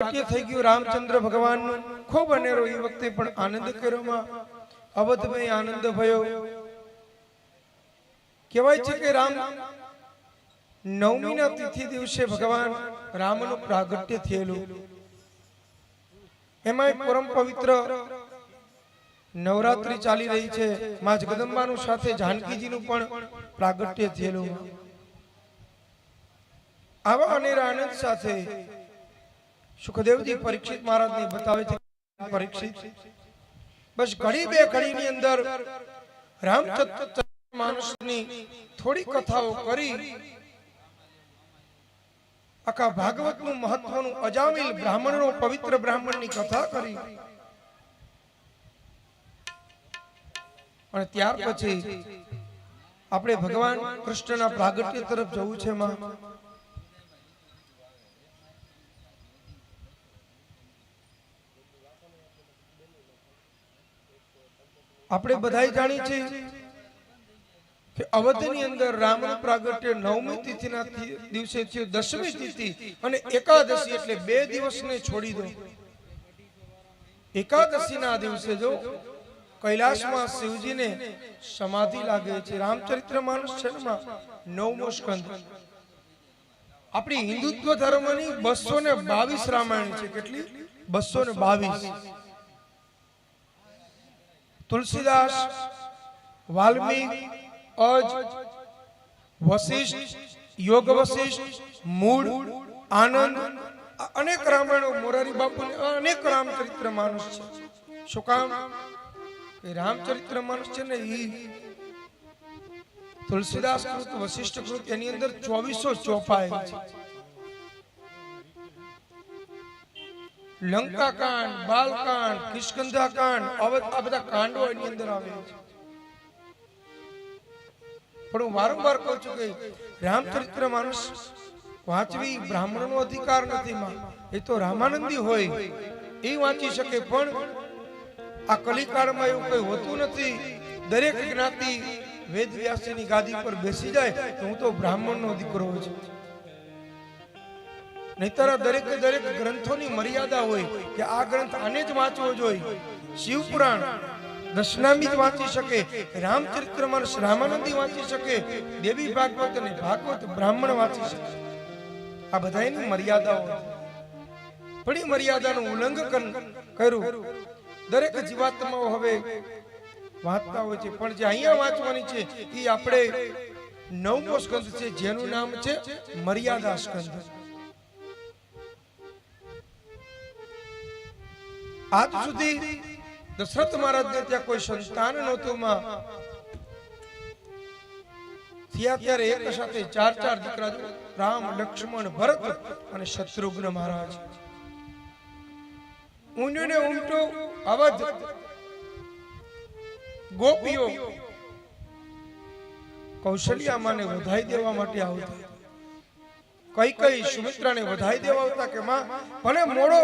થઈ ગયું રામચંદ્ર ભગવાનનું. ખૂબ અનેરો એ વખતે પણ આનંદ કર્યોમાં અવધભાઈ આનંદ ભયો. કહેવાય છે કે રામ નવમીના તિથિ દિવસે ભગવાન રામનું પ્રાગટ્ય થયેલું. એમાં પરમ પવિત્ર નવરાત્રી ચાલી રહી છે. માં જગદંબાનું સાથે જાનકીજીનું પણ પ્રાગટ્ય થયેલું. આવા અનેરા આનંદ સાથે સુખદેવજી પરીક્ષિત મહારાજને બતાવે છે પરીક્ષિત. બસ ઘડી બે ઘડીની અંદર રામચંદ્ર માણસની થોડી કથાઓ કરી. આખા ભાગવતનું મહત્વનું અજામિલ બ્રાહ્મણનો પવિત્ર બ્રાહ્મણની કથા કરી. અને ત્યાર પછી આપણે ભગવાન કૃષ્ણના પ્રાગટ્ય તરફ જવું છે, માં. આપણે બધાય જાણીએ છીએ કે અવધની અંદર રામનું પ્રાગટ્ય નવમી તિથિના દિવસે થયું દસમી તિથિ અને એકાદશી એટલે બે દિવસને છોડી દો. એકાદશીના દિવસે જો કૈલાસમાં શિવજીને સમાધિ લાગે છે. રામચરિત્ર માનસ છે નવમો સ્કંદ. આપણી હિન્દુત્વ ધર્મની બસો ને બાવીસ રામાયણ છે. કેટલી? બસો ને બાવીસ. તુલસીદાસ, વાલ્મીક, અજ, વશિષ્ઠ યોગ વશિષ્ઠ મૂળ, આનંદ અનેક રામાયણો મોરારી બાપુ અનેક રામચરિત્ર માણસ છે. શું કામ? એ રામચરિત્ર માણસ છે ને ઈ તુલસીદાસ કૃત, વશિષ્ઠ કૃત, એની અંદર ચોવીસો ચોપાયેલ છે. લંકા કાંડ બાલકાંડ કિષ્કંધા કાંડ આ બધા કાંડો એની અંદર આવે છે. પણ હું વારંવાર કહું છું કે રામચરિત્ર માણસ વાંચવી બ્રાહ્મણનો અધિકાર નથી એ તો રામાનંદી હોય, એ વાંચી શકે પણ આ કલિકાળમાં એવું કઈ હોતું નથી. દરેક જ્ઞાતિ વેદ વ્યાસની ગાદી પર બેસી જાય, તો હું તો બ્રાહ્મણનો દીકરો છું. નહીતર દરેક દરેક ગ્રંથોની મર્યાદા હોય કે આ ગ્રંથ આને જ વાંચવો જોઈએ. શિવપુરાણ દશનામી જ વાંચી શકે રામચરિત્રમાં રામાનંદી વાંચી શકે, દેવી ભાગવત અને ભાગવત બ્રાહ્મણ વાંચી શકે. આ બધાની મર્યાદાઓ. પણ મર્યાદાનું ઉલ્લંઘન કર્યું. દરેક જીવાત્માઓ હવે વાંચતા હોય છે, પણ જે અહીંયા વાંચવાની છે એ આપણે નવમો સ્કંદ છે, જેનું નામ છે મર્યાદા સ્કંદ. આજ સુધી દશરથ મહારાજને ત્યાં કોઈ સંતાન નહોતું, માં. એક સાથે ચાર ચાર દીકરા રામ, લક્ષ્મણ, ભરત અને શત્રુઘ્ન મહારાજ. ઊંડો ને ઊંટો અવધ ગોપીઓ કૌશલ્યામાને વધાઈ દેવા માટે આવતા. કઈ કઈ સુમિત્રાને વધાઈ દેવા આવતા કે, માં, ભલે મોડો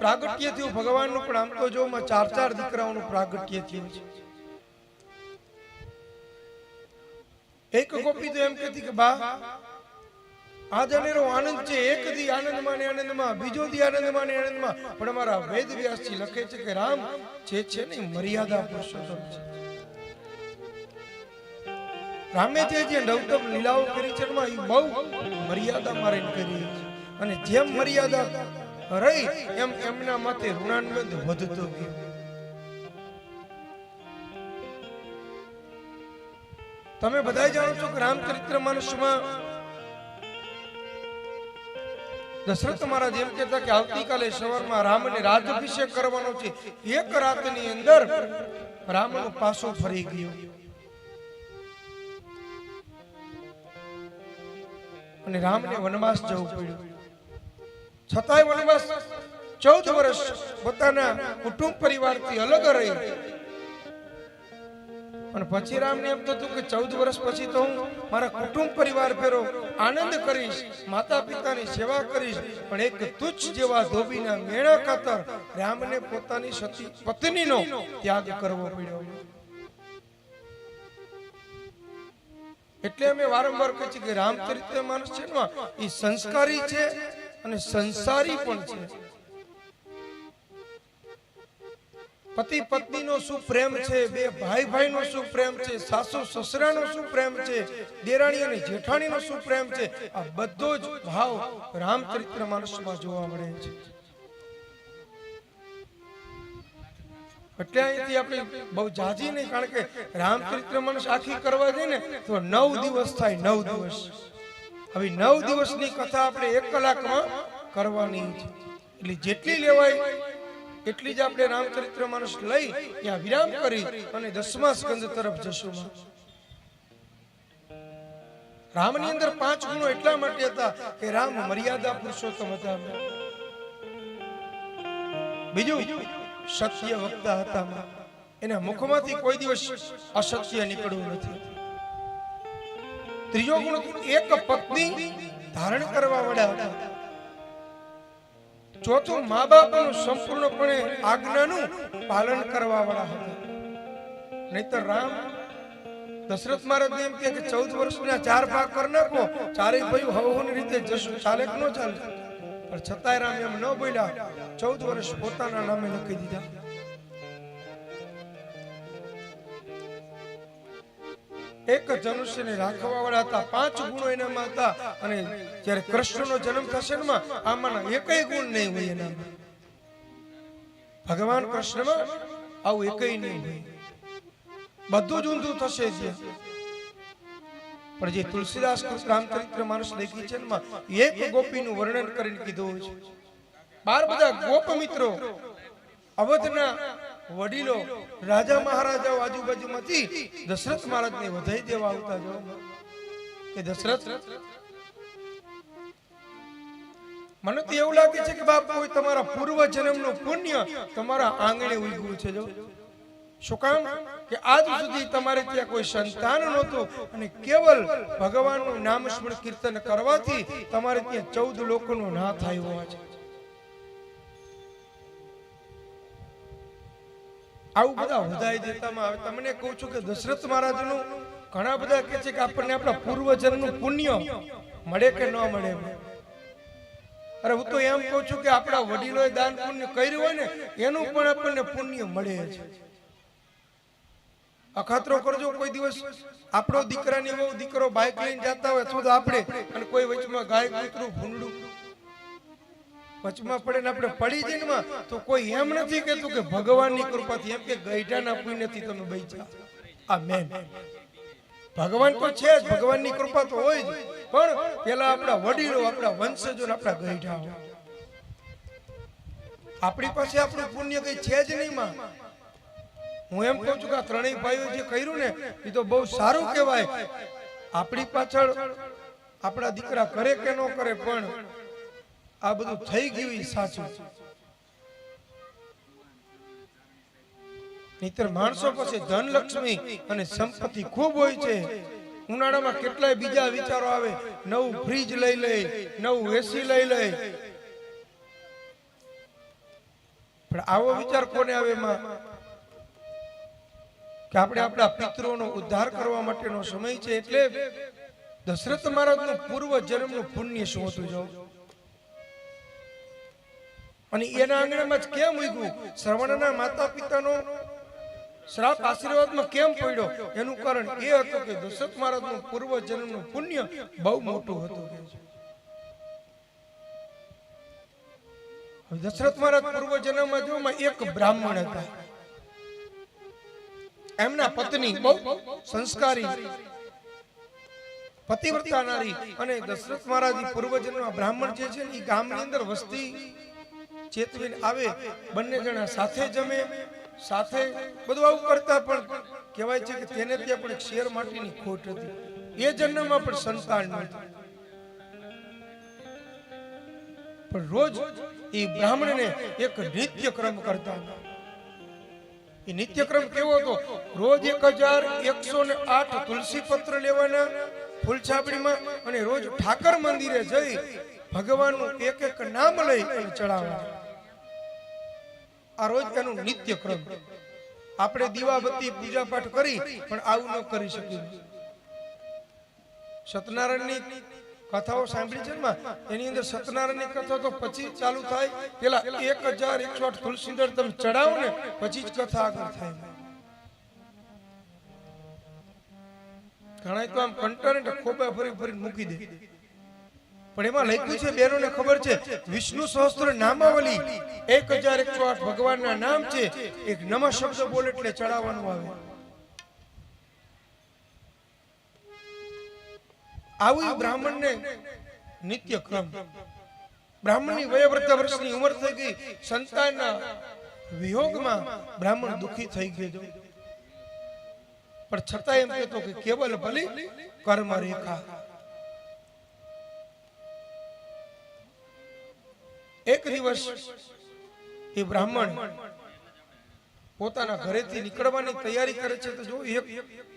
પ્રાગટ્ય થયું ભગવાનનું પણ આમ તો જો ચાર ચાર દીકરાઓનું પ્રાગટ્ય થયું છે. એક ગોપી તો એમ કહેતી કે બા, આ જનેરો આનંદ છે, એક દી આનંદમાં ને આનંદમાં, બીજો દી આનંદમાં ને આનંદમાં. પણ અમારા વેદ વ્યાસજી લખે છે કે રામ જે છે ને મર્યાદા પુરુષોત્તમ છે. રામે જે જે નવતમ લીલાઓ કરી છે એ બહુ મર્યાદા મારે કરી છે. અને જેમ મર્યાદા રહી એમ એમના માથે ઋણાનુબંધ વધતો ગયો. તમે બધા જાણો છો કે રામચરિત્ર માનસમાં દશરથ મહારાજ એમ કહેતા કે આવતીકાલે સવારમાં રામને રાજઅભિષેક કરવાનો છે. એક રાતની અંદર રામનો પાસો ફરી ગયો. અને રામને વનવાસ જવું પડ્યું. છતાંય વનવાસ ચૌદ વર્ષ પોતાના કુટુંબ પરિવારથી અલગ રહી. અને પછી રામને એમ થતું કે ચૌદ વર્ષ પછી તો હું મારા કુટુંબ પરિવાર ફેરો આનંદ કરીશ માતા પિતાની સેવા કરીશ, પણ એક તુચ્છ જેવા ધોબીના મેળા ખાતર રામને પોતાની સતી, પત્નીનો ત્યાગ કરવો પડ્યો. એટલે અમે વારંવાર કહી છીએ કે રામચરિત્ર માણસ છે એ સંસ્કારી છે અને સંસારી પણ છે. પતિ પત્ની નો શું પ્રેમ છે? બે ભાઈ ભાઈ નો શું પ્રેમ છે? સાસુ સસરા નો શું પ્રેમ છે? દેરાણી અને જેઠાણી નો શું પ્રેમ છે? આ બધો જ ભાવ રામચરિત્ર માનસમાં જોવા મળે છે. એટલે અહીંથી આપણે બહુ જાજી નહીં, કારણ કે રામચરિત્ર માનસ આખી કરવા જઈએ ને તો નવ દિવસ થાય, નવ દિવસ. હવે નવ દિવસની કથા આપણે એક કલાકમાં કરવાની છે. એટલે જેટલી લેવાય, એટલી જ આપણે રામચરિત્ર માણસ લઈ ત્યાં વિરામ કરી અને દસમા સ્કંદ તરફ જશું. રામની અંદર પાંચ ગુણો એટલા માટે હતા કે રામ મર્યાદા પુરુષોત્તમ હતા. બીજું સત્ય વક્તા હતા એના મુખમાંથી કોઈ દિવસ અસત્ય નીકળવું નથી. ત્રીજો ગુણ એક પત્ની ધારણ કરવા હતા. ચોથું મા બાપનું સંપૂર્ણપણે આજ્ઞાનું પાલન કરવા વાળા હતા. નહીતર રામ દશરથ મહારાજ એમ કે ચૌદ વર્ષના ચાર ભાગ કરી નાખો, ચારેય ભાઈ હવની રીતે જશું ચાલે કે ન ચાલે. પણ છતાંય રામ એમ ન બોલ્યા. ચૌદ વર્ષ પોતાના નામે લખી દીધા. એક ધનુષ્યને રાખવા વાળા હતા, પાંચ ગુણો એનામાં હતા. અને જ્યારે કૃષ્ણનો જન્મ થશે ને આમાંના એકય ગુણ નહીં હોય એનામાં. ભગવાન કૃષ્ણમાં આવું એકય નહીં હોય. બધું જ ઊંધું થશે જે પણ જે તુલસીદાસ રામચરિત્ર માણસ લેખી છે એક ગોપીનું વર્ણન કરીને કીધું છે. બાર બધા ગોપ મિત્રો, અવધના વડીલો રાજા મહારાજાઓ આજુબાજુમાંથી દશરથ મહારાજને વધાઈ દેવા આવતા જો. કે દશરથ મને તો એવું લાગે છે કે બાપ કોઈ તમારા પૂર્વ જન્મનું પુણ્ય તમારા આંગણે ઉગ્યું છે જો. શું કામ? કે આજ સુધી તમારે ત્યાં કોઈ સંતાન નહોતું અને કેવલ ભગવાનનું નામ સ્મરણ કીર્તન કરવાથી તમારે ત્યાં ચૌદ લોકોનો ના થાય હોવા છે. આવું બધા વધાઈ દેતામાં આવે. તમને કહું છું કે દશરથ મહારાજનું ઘણા બધા કહે છે કે આપણને આપણા પૂર્વજન્મનું પુણ્ય મળે કે ન મળે અરે હું તો એમ કહું છું કે આપણા વડીલોએ દાન પુણ્ય કર્યું હોય ને એનું પણ આપણને પુણ્ય મળે છે અખાતરો કરજો કોઈ દિવસ આપણો દીકરાની બહુ દીકરો બાઇક લઈને જતા હોય અથવા તો આપણે અને કોઈ વચમાં ગાય કૂતરું ભૂંડું વચમાં પડે ને આપણે પડી જઈએ ને માં, તો કોઈ એમ નથી કહેતું કે ભગવાનની કૃપાથી એમ કે ગઈઢાના પુણ્યથી તમે બચ્યા. આ મેન ભગવાન તો છે જ ભગવાનની કૃપા તો હોય જ. પણ પેલા આપણા વડીલો આપણા વંશજો આપણા ગઈઢા આપણી પાસે આપણું પુણ્ય કઈ છે જ નહીં માં. હું એમ કહું છું કે આ ત્રણેય ભાઈઓ જે કર્યું ને એ તો બહુ સારું કહેવાય. આપણી પાછળ આપણા દીકરા કરે કે ન કરે પણ આ બધું થઈ ગયું સાચું. નહીતર માણસો પાસે ધન, લક્ષ્મી અને સંપત્તિ ખૂબ હોય છે. ઉનાળામાં કેટલાય બીજા વિચારો આવે. નવું ફ્રીજ લઈ લે, નવું એસી લઈ લે. પણ આવો વિચાર કોને આવે એમાં કે આપણે આપણા પિતરોનો ઉદ્ધાર કરવા માટેનો સમય છે એટલે દશરથ મહારાજનું પૂર્વ જન્મનું પુણ્ય શું હતું જો? અને એના આંગણામાં કેમ ઉગ્યું? શ્રવણના માતા પિતાનો શ્રાપ આશીર્વાદમાં કેમ પડ્યો? એનું કારણ એ હતું કે દશરથ મહારાજનું પૂર્વ જન્મનું પુણ્ય બહુ મોટું હતું. દશરથ મહારાજ પૂર્વ જન્મમાં એક બ્રાહ્મણ હતા. એમના પત્ની બહુ સંસ્કારી, પતિવ્રતા નારી અને દશરથ મહારાજ પૂર્વજન્મ બ્રાહ્મણ જે છે એ ગામની અંદર વસ્તી ચેતવીને આવે, બંને જણા સાથે જમે, સાથે બધું આવું કરતા પણ કહેવાય છે કે તેને ત્યાં પણ શેર માટેની ખોટ હતી. એ જન્મમાં પણ સંતાન નહોતું. પણ રોજ એ બ્રાહ્મણને એક નિત્ય કરતા હતા. એ નિત્યક્રમ કેવો હતો? રોજ એક હજાર એકસો ને આઠ તુલસી પત્ર લેવાના ફૂલછાપડીમાં અને રોજ ઠાકર મંદિરે જઈ ભગવાનનું એક એક નામ લઈ અને ચડાવવા આ રોજ એનું નિત્યક્રમ. આપણે દીવાબત્તી પૂજા પાઠ કરી, પણ આવું ન કરી શકીએ. સત્યનારાયણની કથાઓ સાંભળી છે એની અંદર સત્યનારાયણની કથા તો પછી ચાલુ થાય. પેલા એક હજાર એકસો આઠ તુલસીંદર તમે ચડાવો ને, પછી જ કથા આગળ થાય. ઘણા તો આમ કંટાળે ખોબા ફરી ફરી મૂકી દે. પણ એમાં લખ્યું છે, બેનોને ખબર છે, વિષ્ણુ સહસ્ત્ર નામાવલી, એક હજાર એકસો આઠ ભગવાનના નામ છે, એક નમ શબ્દ બોલે એટલે ચડાવવાનું આવે. આવું બ્રાહ્મણને નિત્ય ક્રમ. બ્રાહ્મણની વયવૃદ્ધ વર્ષની ઉંમર થઈ ગઈ, સંતાનના વિયોગમાં બ્રાહ્મણ દુખી થઈ ગયો. પણ છતાં એમ કહેતો કે કેવલ ભલી કર્મ રેખા એક દિવસ એ બ્રાહ્મણ પોતાના ઘરેથી નીકળવાની તૈયારી કરે છે તો જો એક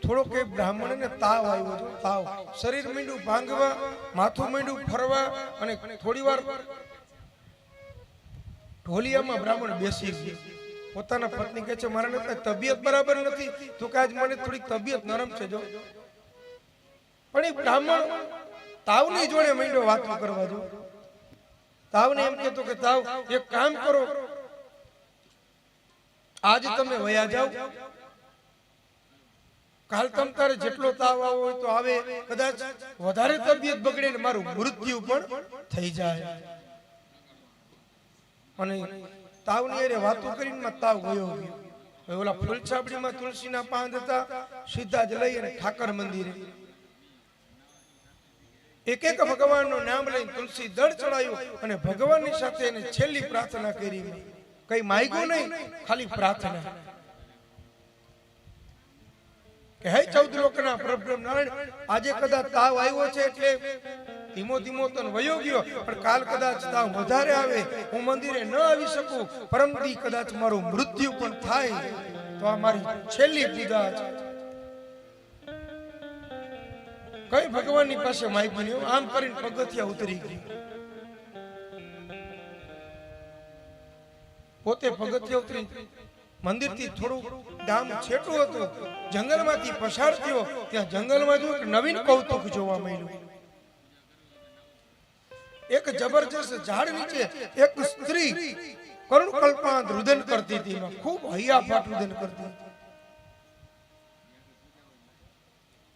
થોડોક એ બ્રાહ્મણને તાવ આવ્યો હતો તાવ. શરીર મીંડું ભાંગવા, માથું મીંડું ફરવા અને થોડી વાર ઢોલિયામાં બ્રાહ્મણ બેસી ગયો. પોતાના પત્ની કહે છે, મારા તબિયત બરાબર નથી. તો કે આજ મને થોડીક તબિયત નરમ છે જો. પણ એ બ્રાહ્મણ તાવની જોડે માંડ્યો વાતો કરવા જો તાવને એમ કહેતો કે તાવ, એક કામ કરો. આજ તમે વયા જાઓ. કાલ તમ જેટલો તાવ આવો હોય તો આવે. કદાચ વધારે તબિયત બગડે ને મારું મૃત્યુ પણ થઈ જાય. અને તાવની અરે વાતો કરીને તાવ ગયો ગયો. ઓલા ફૂલછાબડીમાં તુલસીના પાંદ હતા. સીધા જ લઈ અને ઠાકર મંદિરે. એક એક ભગવાનનું નામ લઈને તુલસી દળ ચડાયું અને ભગવાનની સાથે એને છેલ્લી પ્રાર્થના કરી. કઈ માગ્યું નહીં, ખાલી પ્રાર્થના. કે હે ચૌદ લોકના પ્રભ્રમ નારાયણ આજે કદાચ તાવ આવ્યો છે એટલે ધીમો ધીમો તો વયો ગયો, પણ કાલ કદાચ તાવ વધારે આવે, હું મંદિરે ન આવી શકું પરમથી કદાચ મારું મૃત્યુ પણ થાય. તો આ મારી છેલ્લી પૂજા છે. કઈ ભગવાનની પાસે માય નહીં આમ કરીને પગથિયા ઉતરી ગઈ. પોતે પગથિયા ઉતરી મંદિરથી થોડું ગામ છેટું હતું, જંગલમાંથી પસાર થયો, ત્યાં જંગલમાં જો એક નવીન કૌતુક જોવા મળ્યું. એક જબરજસ્ત ઝાડ નીચે એક સ્ત્રી કરુણ કલ્પના રુદન કરતી હતી ખૂબ હૈયા ફાટ રુદન કરતી હતી.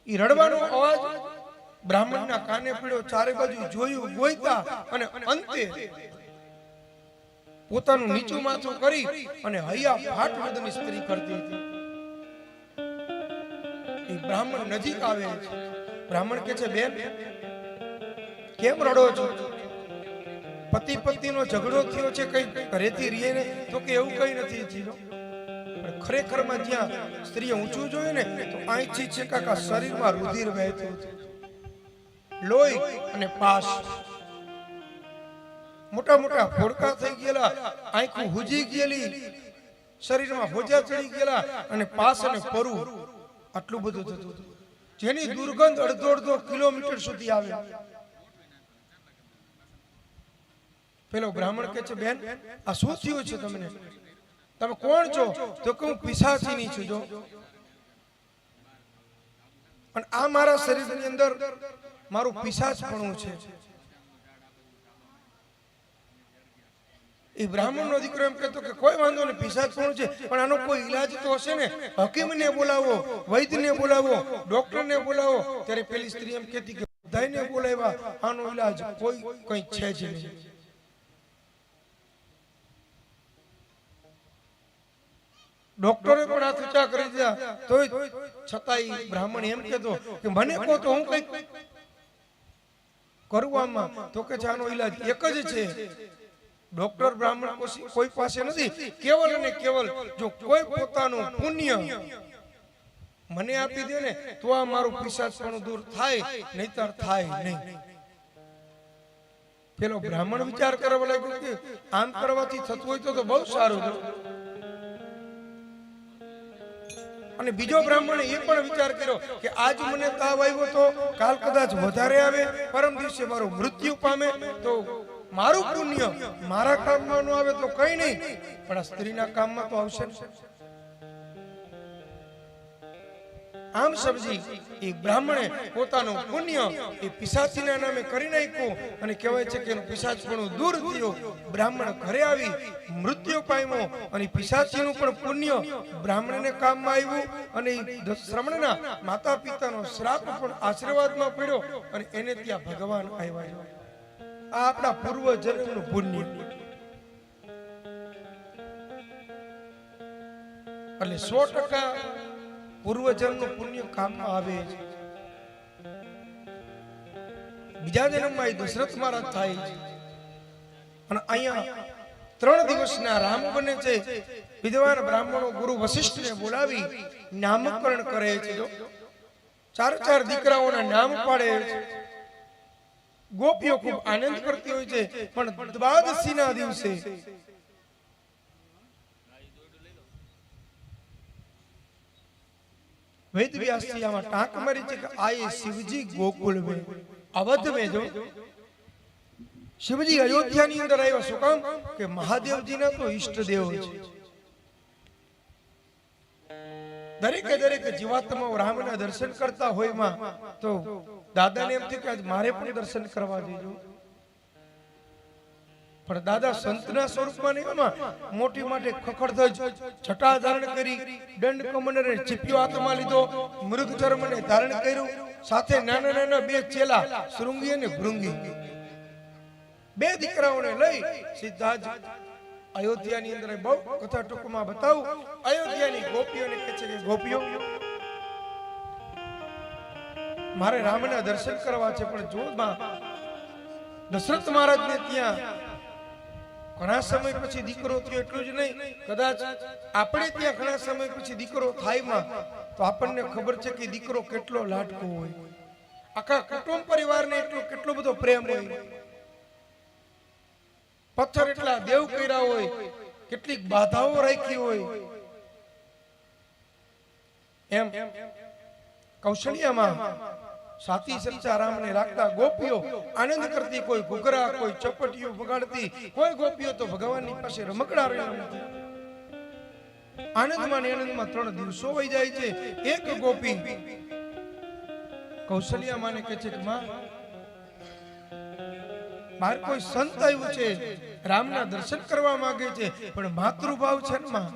ઈ રડવાનો અવાજ બ્રાહ્મણના કાને પડ્યો ચારે બાજુ જોયું ગોઈતા અને અંતે પોતાનું નીચું માથું કરી અને હૈયા ફાટ વદની સ્ત્રી કરતી હતી. એ બ્રાહ્મણ નજીક આવે છે. બ્રાહ્મણ કે છે, બેન, કેમ રડો છો? પતિ પત્નીનો ઝઘડો થયો છે, કઈ ઘરેથી રીએ તો કે એવું કઈ નથી થયું પણ ખરેખરમાં જ્યાં સ્ત્રીએ ઊંચું જોયું ને, તો અહીંથી છે કાકા શરીરમાં રુધિર વહેતું હતું. લોહી અને પાસ. મોટા મોટા ફોડકા થઈ ગયેલા, આંખું હુજી ગયેલી, શરીરમાં હોજા ચડી ગયેલા અને પાસ અને પરુ. આટલું બધું થતું હતું. જેની દુર્ગંધ અડધો અડધો કિલોમીટર સુધી આવે. પેલો બ્રાહ્મણ કે છે, બેન, આ શું થયું છે તમને? તમે કોણ છો? તો કે હું પિશાચીની છું જો. પણ આ મારા શરીરની અંદર મારું પિશાચપણું છે. એ બ્રાહ્મણનો દીકરો એમ કહેતો કે કોઈ વાંધો નહીં પિશાચપણું છે, પણ આનો કોઈ ઈલાજ તો હશે ને? હકીમને બોલાવો, વૈદ્યને બોલાવો, ડોક્ટરને બોલાવો. ત્યારે પેલી સ્ત્રી એમ કહેતી કે બધાને બોલાવ્યા. આનો ઈલાજ કોઈ કંઈ છે જ નહીં. ડોક્ટરે પણ હાથ ઊંચા કરી દીધા. તોય છતાંય બ્રાહ્મણ એમ કહેતો કે મને કહો તો હું કંઈક કરવામાં તો કે છે, આનો ઈલાજ એક જ છે. ડોક્ટર બ્રાહ્મણ કોઈ પાસે નથી. કેવલ અને કેવલ જો કોઈ પોતાનું પુણ્ય મને આપી દે ને, તો આ મારું પિશાચપણું દૂર થાય, નહીતર થાય નહીં. પેલો બ્રાહ્મણ વિચાર કરવા લાગ્યો કે આમ કરવાથી થતું હોય તો બહુ સારું અને બીજો બ્રાહ્મણે એ પણ વિચાર કર્યો કે આજ મને તાવ આવ્યો તો કાલ કદાચ વધારે આવે, પરમ દિવસે મારું મૃત્યુ પામે, તો મારું પુણ્ય મારા કામમાં ન આવે તો કઈ નહીં. પણ આ સ્ત્રીના કામમાં તો આવશે આમ સમજી એ બ્રાહ્મણે પોતાનું પુણ્ય એ પિશાચીના નામે કરી નાખ્યું અને કહેવાય છે કે એનું પિશાચપણું દૂર થયો. બ્રાહ્મણ ઘરે આવી મૃત્યુ પામ્યો અને પિશાચીનું પણ પુણ્ય બ્રાહ્મણને કામમાં આવ્યું અને શ્રમણના માતા પિતાનો શ્રાપ પણ આશીર્વાદમાં પડ્યો અને એને ત્યાં ભગવાન આવ્યા. આ આપણા પૂર્વ જન્મનું પુણ્ય. એટલે સો ટકા પૂર્વજન્મનું પુણ્ય કામમાં આવે છે. બીજા જન્મમાં એ દશરથ મહારાજ થાય છે. અને અહીંયા ત્રણ દિવસના રામ બને છે. વિદ્વાન બ્રાહ્મણો ગુરુ વશિષ્ઠને બોલાવી નામકરણ કરે છે ચાર ચાર દીકરાઓના નામ પાડે છે. ગોપીઓ ખૂબ આનંદ કરતી હોય છે. પણ દ્વાદશીના દિવસે વેદ વ્યાસિયામાં ટાંક મારી છે કે આ શિવજી ગોકુલ મે. અવધ મે જો શિવજી અયોધ્યાની અંદર આવ્યા શું કામ? કે મહાદેવજીના તો ઈષ્ટદેવ છે. દરેકે દરેક જીવાત્માઓ રામના દર્શન કરતા હોયમાં તો દાદાને એમ થયું કે આજ મારે પણ દર્શન કરવા દેજો. પણ દાદા સંતના સ્વરૂપમાં નહીં મોટી માટે ખખડધજ છટા ધારણ કરી, દંડ કમનરે ચીપ્યો હાથમાં લીધો, મૃગ ચર્મને ધારણ કર્યું, સાથે નાના નાના બે ચેલા, શૃંગી અને ભૃંગી. બે દીકરાઓને લઈ સીધા અયોધ્યાની અંદર બહુ કથા ટૂંકમાં બતાવું. અયોધ્યાની ગોપીઓને કહે છે કે, ગોપીઓ, મારે રામના દર્શન કરવા છે, પણ જો દશરથ મહારાજને ત્યાં ઘણા સમય પછી દીકરો થયો એટલું જ નહીં. કદાચ આપણે ત્યાં ઘણા સમય પછી દીકરો થાયમાં, તો આપણને ખબર છે કે દીકરો કેટલો લાટકો હોય. આખા કુટુંબ પરિવારને એટલો, કેટલો બધો પ્રેમ હોય. પથ્થર એટલા દેવ કર્યા હોય, કેટલીક બાધાઓ રાખી હોય. એમ. કૌશલ્યામાં સાતી સચ્ચારામને રાખતા ગોપીઓ આનંદ કરતી, કોઈ ઘૂઘરા, કોઈ ચપટીઓ વગાડતી, કોઈ ગોપીઓ તો ભગવાનની પાસે રમકડા રમતી આનંદમાં ને આનંદમાં ત્રણ દિવસો વહી જાય છે. એક ગોપી કૌશલ્યા માને કહે છે કે, માં બહાર કોઈ સંત આવ્યું છે, રામના દર્શન કરવા માંગે છે, પણ માતૃભાવ છે ને, માં.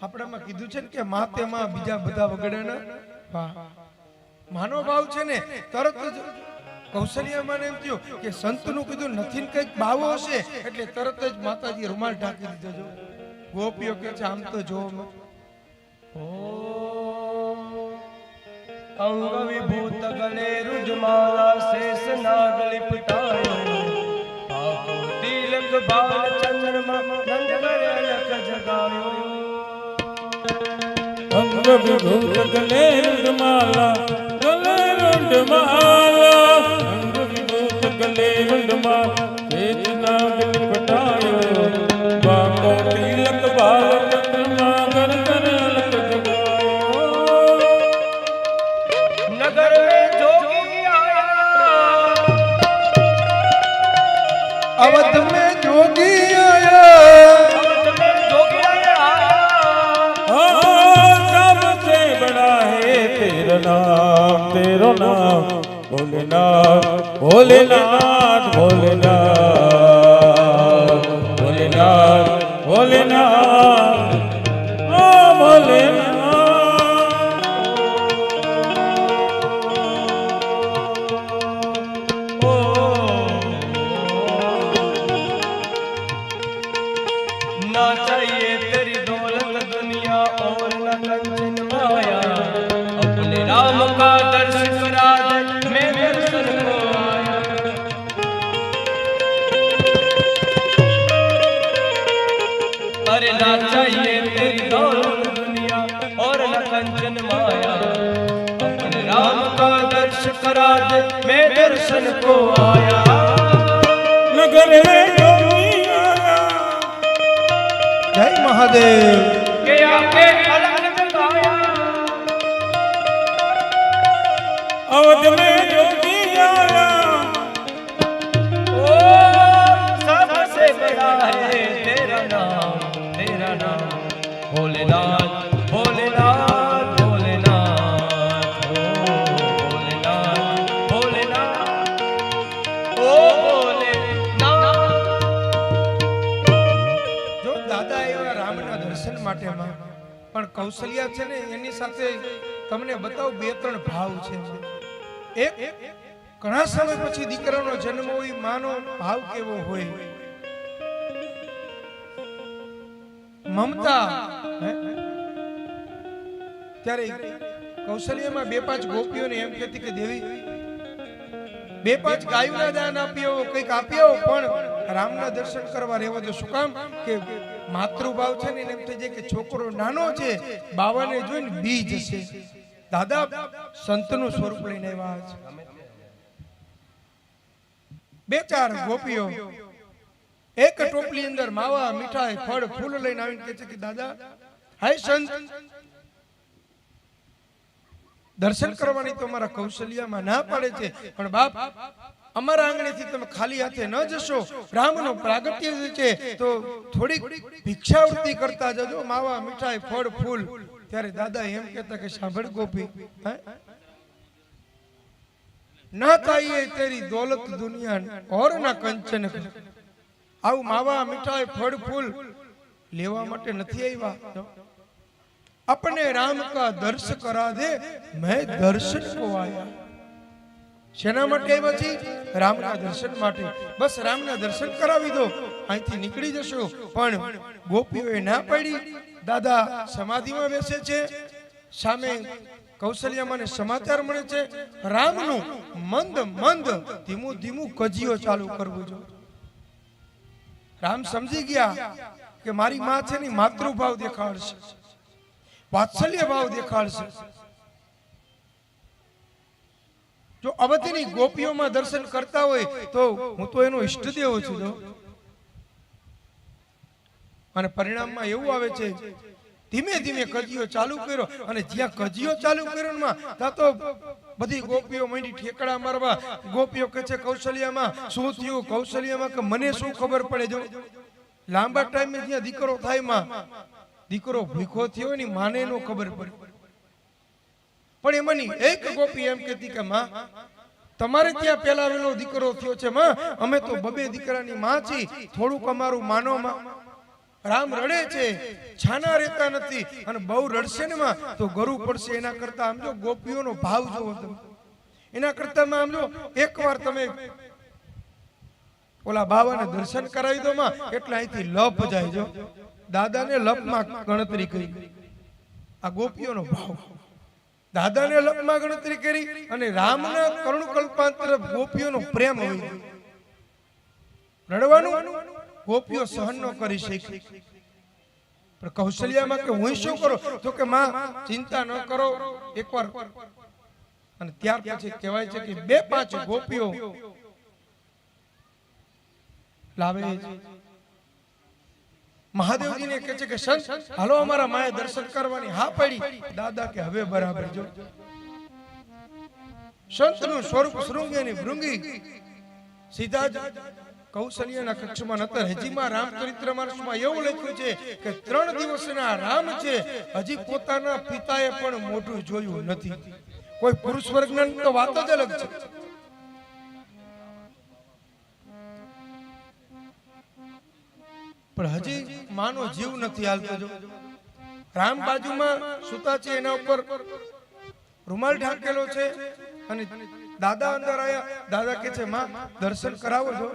આપણામાં કીધું છે ને કે માતે માં બીજા બધા વગડાના વાહ માનો ભાવ છે ને, તરત જ કૌશલ્યામાં એમ થયું કે સંતનું કીધું નથી ને કંઈક બાવો હશે, એટલે તરત જ માતાજી રૂમાલ ઢાંકી દીધો. જો, ગોપીઓ કે છે, આમ તો જો અંગ વિભૂત ગલે રુજમાલા શેષ નાગ લિપટાયો તિલક બાલ ચંદ્રમાં નંદગર અલક જગાયો અંગ વિભૂત ગલે રૂંઢમાલા રૂંઢમાલા અંગ વિભૂત ગલે રૂંઢમાલા મહાદેવ. કૌશલ્યા છે ને, એની સાથે તમને બતાવું, બે ત્રણ ભાવ છે. એક, ઘણા સમય પછી દીકરાનો જન્મ હોય, માનો ભાવ કેવો હોય? મમતા. ત્યારે કૌશલ્યમાં બે પાંચ ગોપીઓને એમ કહેતી કે, દેવી, બે પાંચ ગાયોના દાન આપ્યો કંઈક આપ્યો પણ રામના દર્શન કરવા રહેવા દો. શું કામ? કે માતૃભાવ છે ને એમ થઈ જાય કે છોકરો નાનો છે, બાવાને જોઈને બી જશે દાદા, સંતનું સ્વરૂપ લઈને આવ્યા છે. બે ચાર ગોપીઓ. એક ટોપલી અંદર માવા, મીઠાઈ, ફળ, ફૂલ લઈને આવીને કહે છે કે, દાદા, હાય સંત. દર્શન કરવાની તો મારા કૌશલ્યમાં ના પાડે છે, પણ બાપ અમારા આંગણેથી તમે ખાલી હાથે ન જશો રામનો પ્રાગટ્ય છે તો થોડીક ભિક્ષાવૃત્તિ કરતા જજો માવા મીઠાઈ ફળ ફૂલ ત્યારે દાદા એમ કહેતા કે સાંભળ ગોપી હે? ના થાય તેરી દોલત દુનિયા ઓર ના કંચન આવું માવા મીઠાઈ ફળ ફૂલ લેવા માટે નથી આવ્યા अपने राम का दर्श करा दे मैं दर्शन को आया શેના માટે આવ્યા રામના દર્શન માટે. બસ રામના દર્શન કરાવી દો. અહીંથી નીકળી જશો. પણ ગોપીઓએ ના પાડી. દાદા સમાધિમાં બેસે છે. સામે કૌશલ્યામાં સમાચાર મળે છે. રામનું મંદ મંદ ધીમું ધીમું કજીઓ ચાલુ કરવું જો રામ સમજી ગયા કે મારી માં છે ને માતૃભાવ દેખાડશે. વાત્સલ્ય ભાવ દેખાડશે. જો અવતીની ગોપીઓમાં દર્શન કરતા હોય તો હું તો એનો ઈષ્ટદેવ છું અને પરિણામમાં એવું આવે છે, ધીમે ધીમે કજીયો ચાલુ કર્યો અને જ્યાં કજીયો ચાલુ કર્યો ત્યાં તો બધી ગોપીઓ મંડી ઠેકડા મારવા, ગોપીઓ કહે છે કૌશલ્યામાં શું થયું, કૌશલ્યામાં કે મને શું ખબર પડે, જો. લાંબા ટાઈમે જ્યાં દીકરો થાયમાં, દીકરો ભૂખો થયો ની માને નો ખબર પડે. પણ એમાંની એક ગોપી એમ કહેતી કે માં તમારે ત્યાં પેલા વેલો દીકરો થયો છે માં. અમે તો બબે દીકરાની માં છી થોડુંક અમારું માનો માં. રામ રડે છે. છાના રહેતા નથી. અને બહુ રડશે ને માં? તો ગરુ પડશે. એના કરતા આમ જો ગોપીઓનો ભાવ જોવો તમે. એના કરતા માં આમ જો એકવાર તમે ઓલા બાવાને દર્શન કરાવી દો માં. એટલે અહીંથી લપ જાય જો. દાદાને લપમાં ગણતરી કરી. આ ગોપીઓનો ભાવ. દાદાને લપમાં ગણતરી કરી અને રામના કરુણ કલ્પાંતર ગોપીઓનો પ્રેમ હોય. રડવાનું ગોપીઓ સહન ન કરી શકી. પણ કૌશલ્યામાં કે હું શું કરો? તો કે માં, ચિંતા ન કરો. એકવાર. અને ત્યાર પછી કહેવાય છે કે બે પાંચ ગોપીઓ લાવે છે. મહાદેવજીને કહે છે કે, સંત, હાલો અમારા માએ દર્શન કરવાની હા પડી. દાદા કે, હવે બરાબર, જો. સંતનું સ્વરૂપ શૃંગી અને ભૃંગી. સીધા જ કૌશલ્યના કક્ષમાં, નતર હજીમાં રામચરિત્ર માનસમાં એવું લખ્યું છે કે, ત્રણ દિવસના રામ છે, હજી પોતાના પિતાએ પણ મોઢું જોયું નથી. કોઈ પુરુષ વર્ગના તો વાત જ અલગ છે. પણ હજી માનો જીવ નથી હાલતો જો. રામ બાજુમાં સુતા છે એના ઉપર રૂમાલ ઢાંકેલો છે અને દાદા અંદર આવ્યા દાદા કે છે, માં, દર્શન કરાવો છો?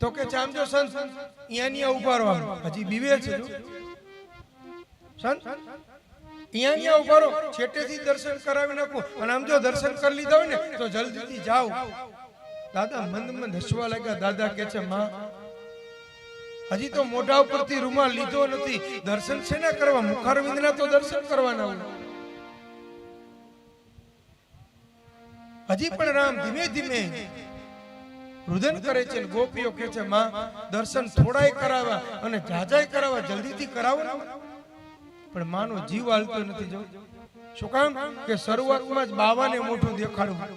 તો કે ચામજો સંત અહીંયા ને ઊભા રહો હજી બીવે છે સંત અહીંયા અહીંયા ઊભા રહો. છેટેથી દર્શન કરાવી નાખો. અને આમ જો દર્શન કરી લીધા હોય ને, તો જલ્દીથી જાઓ. દાદા મંદ મંદ હસવા લાગ્યા. દાદા કે છે, માં હજી તો મોઢા ઉપરથી રૂમાલ લીધો નથી. દર્શન છે ને કરવા મુખારવિંદના તો દર્શન કરવાના હજી પણ રામ ધીમે ધીમે રુદન કરે છે ને ગોપીઓ કહે છે, માં, દર્શન થોડાય કરાવવા અને જાજાય કરાવવા જલ્દીથી કરાવો ને. પણ માનો જીવ હાલતો નથી જો. શું કામ? કે શરૂઆતમાં જ બાવાને મોઢું દેખાડવું.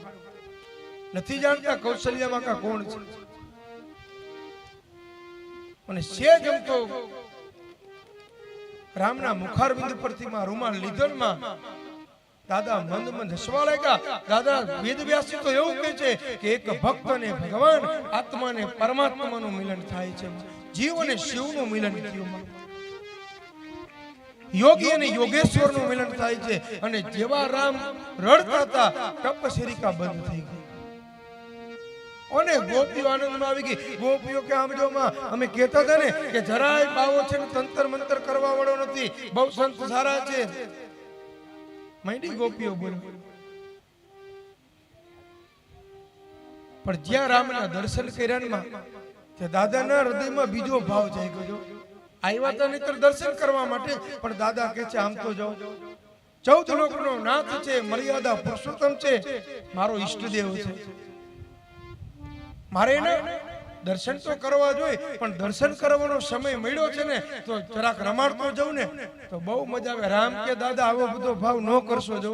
નથી જાણતા કૌશલ્યામાં કા કોણ છે? અને સેજ એમ તો રામના મુખારબિંદ પરથી માં રૂમાલ લીધનમાં દાદા મંદ મંદ હસવા લાગ્યા. દાદા વેદ વ્યાસી તો એવું કહે છે કે એક ભક્ત અને ભગવાન આત્મા ને પરમાત્માનું મિલન થાય છે. જીવ અને શિવનું મિલન થયું. યોગી અને યોગેશ્વરનું મિલન થાય છે. અને જેવા રામ રડતા હતા તપશેરિકા બંધ થઈ ગઈ. અને ગોપીઓ આનંદમાં આવી ગઈ. ગોપીઓ કે આમ જો અમે કહેતા હતા ને કે જરાય બાવો છે ને તંતર મંતર કરવા વાળો નથી. બહુ સંત સારા છે. માંડી ગોપીઓ બોલ. પણ જ્યાં રામના દર્શન કર્યા ને તે દાદાના હૃદયમાં બીજો ભાવ જાય ગયો. આવ્યા હતા નહીંતર દર્શન કરવા માટે, પણ દાદા કહે છે, આમ તો જાઓ. ચૌદ લોકનો નાથ છે, મર્યાદા પુરુષોત્તમ છે. મારો ઈષ્ટદેવ છે. મારે દર્શન તો કરવા જોઈએ, પણ દર્શન કરવાનો સમય મળ્યો છે ને, તો જરાક રમાડતો જવું ને, તો બહુ મજા આવે. રામ કે, દાદા, આવો બધો ભાવ ન કરશો જો.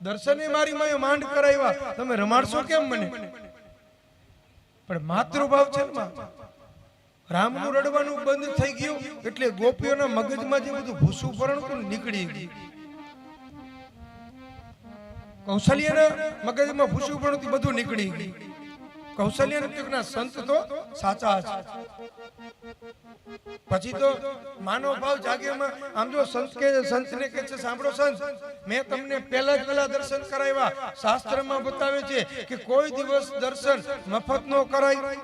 દર્શને મારી માએ માંડ કરાવ્યા. તમે રમાડશો કેમ મને? પણ માતૃભાવ છે ને રામનું રડવાનું બંધ થઈ ગયું, એટલે ગોપીઓના મગજમાં જે બધું ભૂસું ભરણ નીકળી ગયું. કૌશલ્યના મગજમાં ભૂસું ભરણ બધું નીકળી ગયું. કૌશલ્યના યુગના સંત તો સાચા છે પછી તો માનવ ભાવ જાગ્યોમાં આમ જો સંત કે સંતને કે છે, સાંભળો સંત, મેં તમને પહેલા જ પહેલા દર્શન કરાવ્યા. શાસ્ત્રમાં બતાવે છે કે કોઈ દિવસ દર્શન મફત નો કરાય.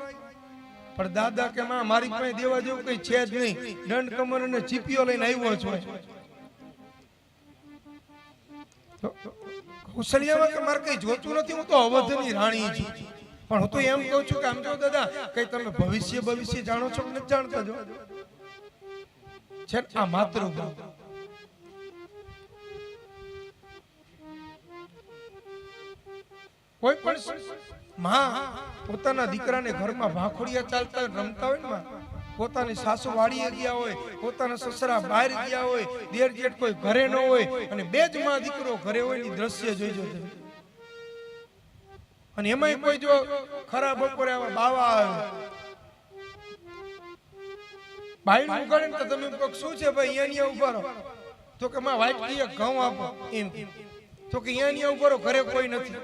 પણ દાદા કે માં, મારી પાસે દેવા જેવું કઈ છે જ નહીં. દંડ કમર અને ચીપીઓ લઈને આવ્યો છું. કૌશલ્યામાં કે મારે કઈ જોતું નથી, હું તો અવધની રાણી છું. પણ હું તો એમ કહું છું કે આમ જો દાદા કઈ તમે ભવિષ્ય ભવિષ્ય જાણો છો નથી જાણતા જો? છે આ માત્ર કોઈ પણ માં પોતાના દીકરાને ઘરમાં ભાખોડિયા ચાલતા હોય, રમતા હોય ને પોતાની સાસુ વાડીએ ગયા હોય પોતાના સસરા બહાર ગયા હોય દેર જેઠ કોઈ ઘરે ન હોય અને બે જ માં દીકરો ઘરે હોયની દ્રશ્ય જોઈ તમે અને એમાંય કોઈ જો ખરા બપોરે આવા બાવા આવે. ભાઈ ને તો તમે કોક શું છે ભાઈ, અહીંયા ઊભા રહો. તો કે માં, વાટકીએ ઘઉં આપો. એમ. તો કે અહીંયા ઊભા રહો, ઘરે કોઈ નથી.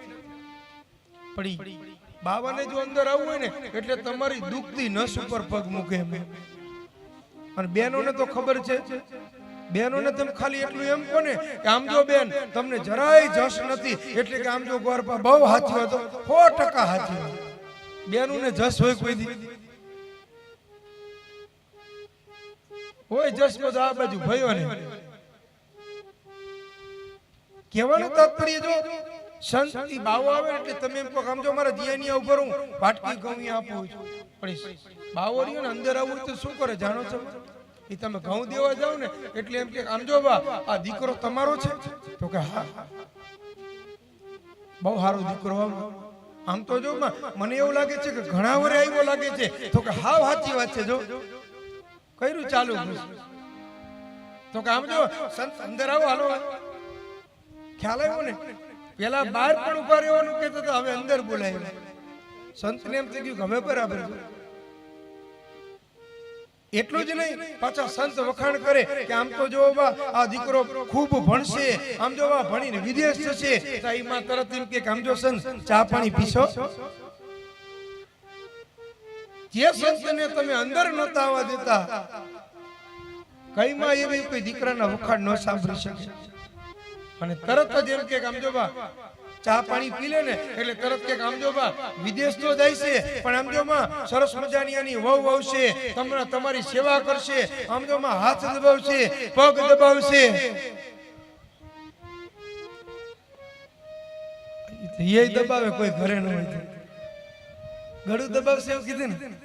પડી. બાવાને જો અંદર આવવું હોય ને, એટલે તમારી દુખતી નસ ઉપર પગ મૂકે અને બેનોને તો ખબર છે બેનોને તમે ખાલી એટલું એમ કોને કે આમ બેન, તમને જરાય જશ નથી. એટલે કે આમ ગોરપા બહુ હાચી હતો સો ટકા વાત. બેનોને જશ હોય કોઈ દી. હોય જશ બધો આ બાજુ ભયો ને. કહેવાનું તાત્પર્ય જો સંત બાવો આવે એટલે તમે એમ કહો આમ મારા જીયાની આવું કરું વાટકી ઘઉં આપું છું. પણ બાવો ને અંદર આવું તો શું કરે? જાણો છો? એ તમે ઘઉં દેવા જાવ ને, એટલે એમ કે, આમ જો બા, આ દીકરો તમારો છે. તો કે, હા. બહુ સારો દીકરો આમ આમ તો જો મને એવું લાગે છે કે ઘણા વરે આવ્યો લાગે છે. તો કે, હાવ સાચી વાત છે, જો. કર્યું ચાલુ તો કે, આમ જો, સંત અંદર આવો, હાલો. ખ્યાલ આવ્યો ને? પેલા બહાર પણ ઊભા રહેવાનું કહેતા હતા, હવે અંદર બોલાય. સંતને એમ થઈ ગયું હવે બરાબર. એટલું જ નહીં પાછા સંત વખાણ કરે કે આમ તો જો આ દીકરો ખૂબ ભણશે આમ જો ભણીને વિદેશ જશે તો તરત એમ કે આમ જો સંત ચા પાણી પીશો? જે સંતને તમે અંદર નતા આવવા દેતા? કઈમાં એવી કોઈ દીકરાના વખાણ ન સાંભળી શકે? અને તરત જ એમ કે આમ જો ચા પાણી પી લે ને, એટલે તરત કે આમ બા, વિદેશ તો જાય છે, પણ આમ માં, સરસ મજાની આની વહુ આવશે તમને તમારી સેવા કરશે, આમ જો માં હાથ દબાવશે, પગ દબાવશે એ દબાવે કોઈ ઘરે ન હોય. ગળું દબાવશે એવું કીધું ને